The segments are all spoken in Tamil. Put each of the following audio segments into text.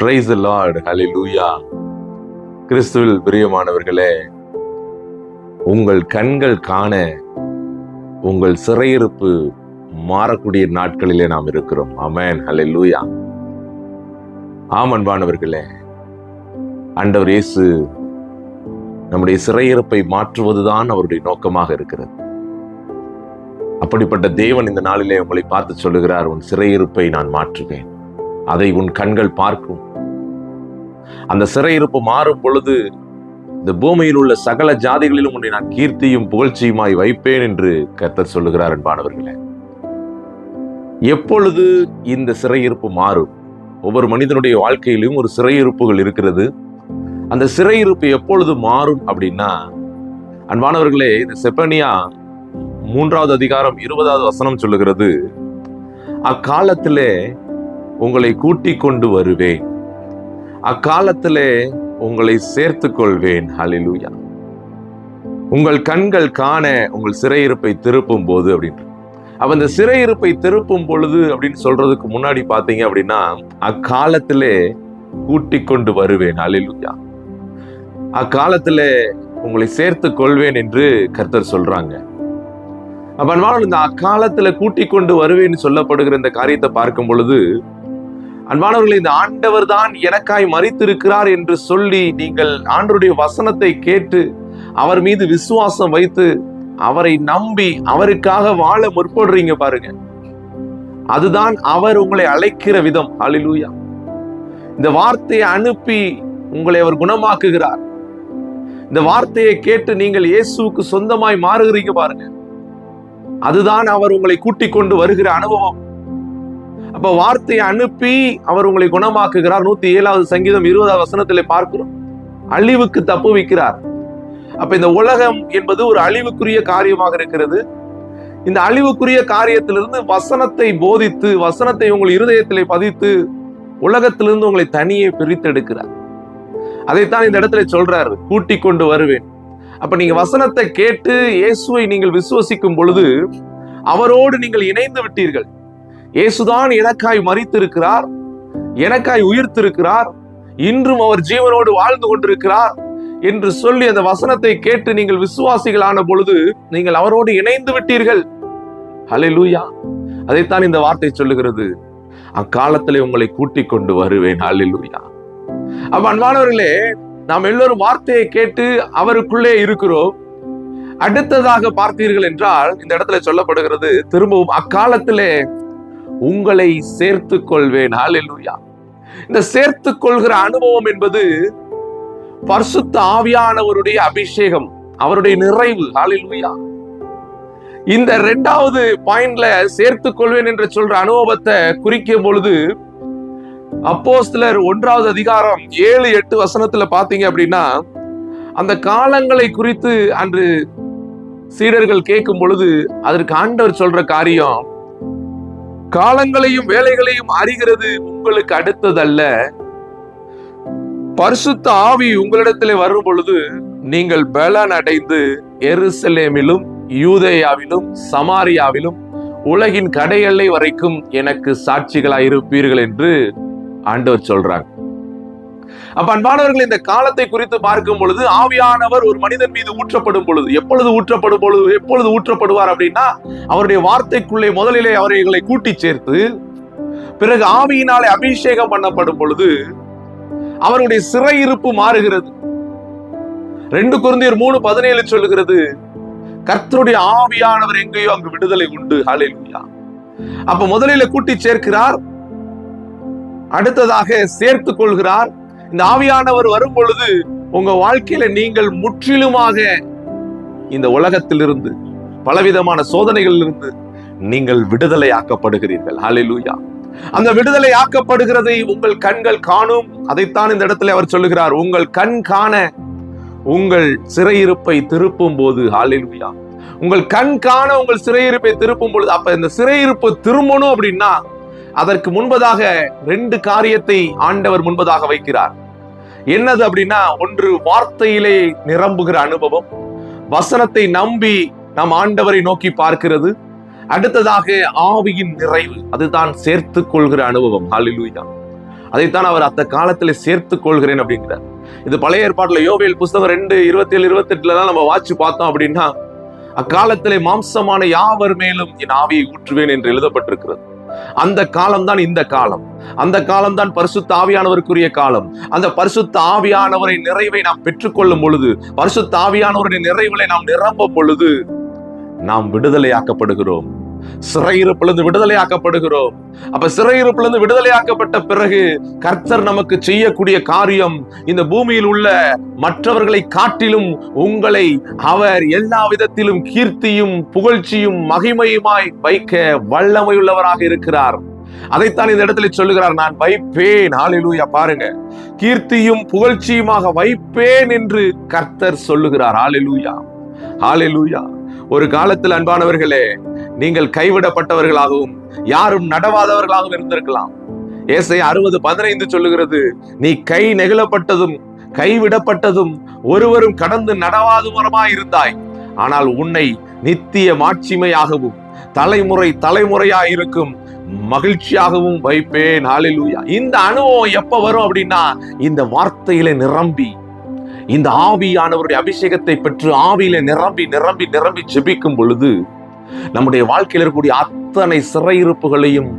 பிரைஸ் ஹலி லூயா கிறிஸ்துவில் பிரியமானவர்களே உங்கள் கண்கள் காண உங்கள் சிறையிருப்பு மாறக்கூடிய நாட்களிலே நாம் இருக்கிறோம். அமேன் ஹalleluya லூயா ஆமன்பானவர்களே ஆண்டவர் இயேசு நம்முடைய சிறையிருப்பை மாற்றுவதுதான் அவருடைய நோக்கமாக இருக்கிறது. அப்படிப்பட்ட தேவன் இந்த நாளிலே உங்களை பார்த்து சொல்லுகிறார் உன் சிறையிருப்பை நான் மாற்றுவேன். அதை உன் கண்கள் பார்க்கும். அந்த சிறையிருப்பு மாறும் பொழுது இந்த பூமியில் உள்ள சகல ஜாதிகளிலும் உன்னை நான் கீர்த்தியும் புகழ்ச்சியுமாய் வைப்பேன் என்று கர்த்தர் சொல்லுகிறார் அன்பானவர்களே. எப்பொழுது இந்த சிறையிருப்பு மாறும்? ஒவ்வொரு மனிதனுடைய வாழ்க்கையிலும் ஒரு சிறையிருப்புகள் இருக்கிறது. அந்த சிறையிருப்பு எப்பொழுது மாறும் அப்படின்னா அன்பானவர்களே இந்த செப்பனியா மூன்றாவது அதிகாரம் இருபதாவது வசனம் சொல்லுகிறது அக்காலத்திலே உங்களை கூட்டிக் கொண்டு வருவேன். அக்காலத்திலே உங்களை சேர்த்து கொள்வேன் ஹலிலூயா உங்கள் கண்கள் காண உங்கள் சிறையிருப்பை திருப்பும் போது அப்படின்னு அப்ப இந்த சிறையிருப்பை திருப்பும் பொழுது அப்படின்னு சொல்றதுக்கு முன்னாடி பாத்தீங்க அப்படின்னா அக்காலத்திலே கூட்டிக் கொண்டு வருவேன். அலிலுயா அக்காலத்திலே உங்களை சேர்த்து கொள்வேன் என்று கர்த்தர் சொல்றாங்க. அப்ப இந்த அக்காலத்துல கூட்டிக் கொண்டு வருவேன்னு சொல்லப்படுகிற இந்த காரியத்தை பார்க்கும் பொழுது அன்பானவர்களே இந்த ஆண்டவர் தான் எனக்காய் மறித்திருக்கிறார் என்று சொல்லி நீங்கள் ஆண்டருடைய வசனத்தை கேட்டு அவர் மீது விசுவாசம் வைத்து அவரை நம்பி அவருக்காக வாழ முற்படுறீங்க பாருங்க. அதுதான் அவர் உங்களை அழைக்கிற விதம். அலிலூயா இந்த வார்த்தையை அனுப்பி உங்களை அவர் குணமாக்குகிறார். இந்த வார்த்தையை கேட்டு நீங்கள் இயேசுவுக்கு சொந்தமாய் மாறுகிறீங்க பாருங்க. அதுதான் அவர் உங்களை கூட்டிக் கொண்டு வருகிற அனுபவம். அப்ப வார்த்தையை அனுப்பி அவர் உங்களை குணமாக்குகிறார். நூத்தி ஏழாவது சங்கீதம் இருபதாவது வசனத்திலே பார்க்கிறோம். அழிவுக்கு தப்பு வைக்கிறார் அப்ப இந்த உலகம் என்பது ஒரு அழிவுக்குரிய காரியமாக இருக்கிறது. இந்த அழிவுக்குரிய காரியத்திலிருந்து வசனத்தை போதித்து வசனத்தை உங்கள் இருதயத்திலே பதித்து உலகத்திலிருந்து உங்களை தனியே பிரித்தெடுக்கிறார். அதைத்தான் இந்த இடத்துல சொல்றாரு கூட்டி கொண்டு வருவேன். அப்ப நீங்க வசனத்தை கேட்டு இயேசுவை நீங்கள் விசுவசிக்கும் பொழுது அவரோடு நீங்கள் இணைந்து விட்டீர்கள். இயேசுதான் எனக்காய் மறித்திருக்கிறார் எனக்காய் உயிர்த்திருக்கிறார் இன்றும் அவர் ஜீவனோடு வாழ்ந்து கொண்டிருக்கிறார் என்று சொல்லி அந்த வசனத்தை கேட்டு நீங்கள் விசுவாசிகள் ஆன பொழுது நீங்கள் அவரோடு இணைந்து விட்டீர்கள். ஹalleluya அதைத்தான் இந்த வார்த்தை சொல்லுகிறது. அக்காலத்திலே உங்களை கூட்டிக் கொண்டு வருவேன். ஹalleluya அப்ப அன்பானவர்களே நாம் எல்லோரும் வார்த்தையை கேட்டு அவருக்குள்ளே இருக்கிறோம். அடுத்ததாக பார்த்தீர்கள் என்றால் இந்த இடத்துல சொல்லப்படுகிறது திரும்பவும் அக்காலத்திலே உங்களை சேர்த்துக் கொள்வேன் ஹalleluya இந்த சேர்த்து கொள்கிற அனுபவம் என்பது பரிசுத்த ஆவியானவருடைய அபிஷேகம் அவருடைய நிறைவு. ஹalleluya இந்த ரெண்டாவது பாயிண்ட்ல சேர்த்துக் கொள்வேன் என்று சொல்ற அனுபவத்தை குறிக்கும் பொழுது அப்போஸ்தலர் ஒன்றாவது அதிகாரம் ஏழு எட்டு வசனத்துல பாத்தீங்க அப்படின்னா அந்த காலங்களை குறித்து அன்று சீடர்கள் கேட்கும் பொழுது அதற்கு ஆண்டவர் சொல்ற காரியம் காலங்களையும் வேலைகளையும் அறிகிறது உங்களுக்கு அடுத்ததல்ல. பரிசுத்த ஆவி உங்களிடத்திலே வரும் பொழுது நீங்கள் பலன் அடைந்து எருசலேமிலும் யூதேயாவிலும் சமாரியாவிலும் உலகின் கடையெல்லை வரைக்கும் எனக்கு சாட்சிகளாய் இருப்பீர்கள் என்று ஆண்டவர் சொல்றாங்க அப்ப அன்பானவர்கள் இந்த காலத்தை குறித்து பார்க்கும் பொழுது ஆவியானவர் ஒரு மனிதன் மீது ஊற்றப்படும் பொழுது எப்பொழுது ஊற்றப்படும் பொழுது எப்பொழுது ஊற்றப்படுவார் அப்படின்னா அவருடைய வார்த்தைக்குள்ளே முதலிலே அவர்களை கூட்டி சேர்த்து பிறகு ஆவியினாலே அபிஷேகம் பண்ணப்படும் பொழுது அவருடைய சிறையிருப்பு மாறுகிறது. ரெண்டு குருந்தியர் மூணு பதினேழு சொல்லுகிறது கர்த்தருடைய ஆவியானவர் எங்கேயோ அங்கு விடுதலை உண்டு. ஹalleluya. அப்ப முதலில கூட்டி சேர்க்கிறார் அடுத்ததாக சேர்த்துக் கொள்கிறார் இந்த ஆவியானவர் வரும் பொழுது உங்க வாழ்க்கையில நீங்கள் முற்றிலுமாக இந்த உலகத்திலிருந்து பலவிதமான சோதனைகளிலிருந்து நீங்கள் விடுதலை ஆக்கப்படுகிறீர்கள் ஹலிலூயா அந்த விடுதலை ஆக்கப்படுகிறதை உங்கள் கண்கள் காணும். அதைத்தான் இந்த இடத்துல அவர் சொல்லுகிறார். உங்கள் கண் காண உங்கள் சிறையிருப்பை திருப்பும் போது ஹalleluya உங்கள் கண் காண உங்கள் சிறையிருப்பை திருப்பும் பொழுது அப்ப இந்த சிறையிருப்பு திரும்பணும் அப்படின்னா அதற்கு முன்பதாக ரெண்டு காரியத்தை ஆண்டவர் முன்பதாக வைக்கிறார். என்னது அப்படின்னா ஒன்று வார்த்தையிலே நிரம்புகிற அனுபவம் வசனத்தை நம்பி நாம் ஆண்டவரை நோக்கி பார்க்கிறது அடுத்ததாக ஆவியின் நிறைவு அதுதான் சேர்த்து கொள்கிற அனுபவம். ஹalleluya அதைத்தான் அவர் அந்த காலத்தில் சேர்த்து கொள்கிறேன் அப்படிங்கிறார். இது பழைய ஏற்பாட்டில் யோவேல் புஸ்தகம் ரெண்டு இருபத்தி ஏழு இருபத்தி எட்டுல தான் நம்ம வாட்சி பார்த்தோம் அப்படின்னா அக்காலத்திலே மாம்சமான யாவர் மேலும் என் ஆவியை ஊற்றுவேன் என்று எழுதப்பட்டிருக்கிறது. அந்த காலம்தான் இந்த காலம். அந்த காலம்தான் பரிசுத்த ஆவியானவருக்குரிய காலம். அந்த பரிசுத்த ஆவியானவரை நிறைவை நாம் பெற்றுக்கொள்ளும் பொழுது பரிசுத்த ஆவியானவருடைய நிறைவுகளை நாம் நிரம்பும் பொழுது நாம் விடுதலையாக்கப்படுகிறோம். சிறையிருப்பிலிருந்து விடுதலையாக்கப்படுகிறோம். அப்ப சிறையிருப்பிலிருந்து விடுதலையாக்கப்பட்ட பிறகு கர்த்தர் நமக்கு செய்யக்கூடிய காரியம் இந்த பூமியில் உள்ள மற்றவர்களை காட்டிலும் உங்களை அவர் எல்லா விதத்திலும் கீர்த்தியும் புகழ்ச்சியும் மகிமையுமாய் வைக்க வல்லமையுள்ளவராக இருக்கிறார். அதைத்தான் இந்த இடத்துல சொல்லுகிறார் நான் வைப்பேன். ஆளிலூயா பாருங்க. கீர்த்தியும் புகழ்ச்சியுமாக வைப்பேன் என்று கர்த்தர் சொல்லுகிறார். ஆளிலூயா ஆளிலூயா ஒரு காலத்தில் அன்பானவர்களே நீங்கள் கைவிடப்பட்டவர்களாகவும் யாரும் நடவாதவர்களாகவும் இருந்திருக்கலாம். ஏசை அறுபது பதினைந்து சொல்லுகிறது நீ கை நெகிழப்பட்டதும் கைவிடப்பட்டதும் ஒருவரும் கடந்து நடவாதவரமாய் இருந்தாய். ஆனால் உன்னை நித்திய மாட்சிமையாகவும் தலைமுறை தலைமுறையா இருக்கும் மகிழ்ச்சியாகவும் வைப்பேன். நாளில் இந்த அனுபவம் எப்ப வரும் அப்படின்னா இந்த வார்த்தையில நிரம்பி இந்த ஆவியானவருடைய அபிஷேகத்தை பெற்று ஆவியில நிரம்பி நிரம்பி நிரம்பி ஜெபிக்கும் பொழுது நம்முடைய வாழ்க்கையில் இருக்கக்கூடிய அத்தனை சிறையிருப்புகளையும்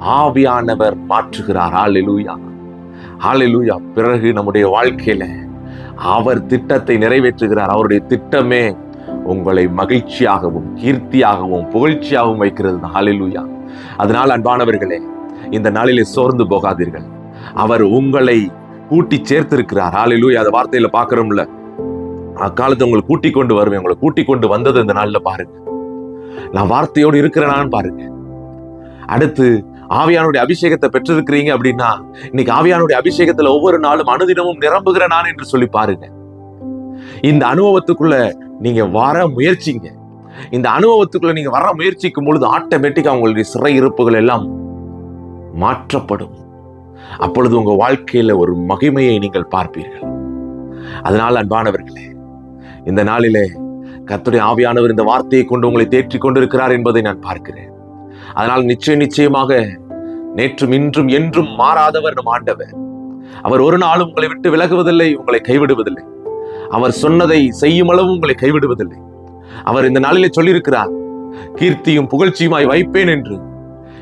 ஆவியானவர் மாற்றுகிறார். ஹalleluya. ஹalleluya. பிறகு நம்முடைய வாழ்க்கையில அவர் திட்டத்தை நிறைவேற்றுகிறார். அவருடைய திட்டமே உங்களை மகிழ்ச்சியாகவும் கீர்த்தியாகவும் புகழ்ச்சியாகவும் வைக்கிறது. ஹாலிலூயா அதனால் அன்பானவர்களே இந்த நாளிலே சோர்ந்து போகாதீர்கள். அவர் உங்களை கூட்டி சேர்த்திருக்கிறார். ஹாலிலூயா அந்த வார்த்தையில பாக்குறோம்ல அக்காலத்தை உங்களை கூட்டி கொண்டு வருவேன் உங்களை கூட்டி கொண்டு வந்தது இந்த நாள்ல பாருங்க. நான் வார்த்தையோடு இருக்கிறேனான்னு பாருங்க அடுத்து ஆவியானுடைய அபிஷேகத்தை பெற்றிருக்கிறீங்க அப்படின்னா இன்னைக்கு ஆவியானுடைய அபிஷேகத்துல ஒவ்வொரு நாளும் அனுதினமும் நிரம்புகிற நான் என்று சொல்லி பாருங்க. இந்த அனுபவத்துக்குள்ள நீங்க வர முயற்சிங்க. இந்த அனுபவத்துக்குள்ள நீங்க வர முயற்சிக்கும் பொழுது ஆட்டோமேட்டிக்கா உங்களுடைய சிறை இருப்புகள் எல்லாம் மாற்றப்படும். அப்பொழுது உங்க வாழ்க்கையில ஒரு மகிமையை நீங்கள் பார்ப்பீர்கள். அதனால் அன்பானவர்களே இந்த நாளிலே கத்துடைய ஆவியானவர் இந்த வார்த்தையை கொண்டு உங்களை தேற்றிக் கொண்டிருக்கிறார் என்பதை நான் பார்க்கிறேன். அதனால் நிச்சயம் நிச்சயமாக நேற்றும் இன்றும் என்றும் மாறாதவர் நம் ஆண்டவர். அவர் ஒரு நாளும் உங்களை விட்டு விலகுவதில்லை உங்களை கைவிடுவதில்லை. அவர் சொன்னதை செய்யும் அளவு உங்களை கைவிடுவதில்லை. அவர் இந்த நாளிலே சொல்லியிருக்கிறார் கீர்த்தியும் புகழ்ச்சியுமாய் வைப்பேன் என்று.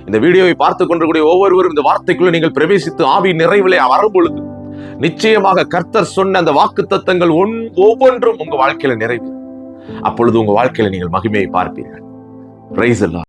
இந்த வீடியோவை பார்த்து கொண்டிருக்கூடிய ஒவ்வொருவரும் இந்த வார்த்தைக்குள்ள நீங்கள் பிரவேசித்து ஆவி நிறைவிலே வரும் பொழுது நிச்சயமாக கர்த்தர் சொன்ன அந்த வாக்கு தத்தங்கள் ஒவ்வொன்றும் உங்க வாழ்க்கையில நிறைவேறும். அப்பொழுது உங்க வாழ்க்கையில் நீங்கள் மகிமையை பார்ப்பீர்கள். பிரைஸ்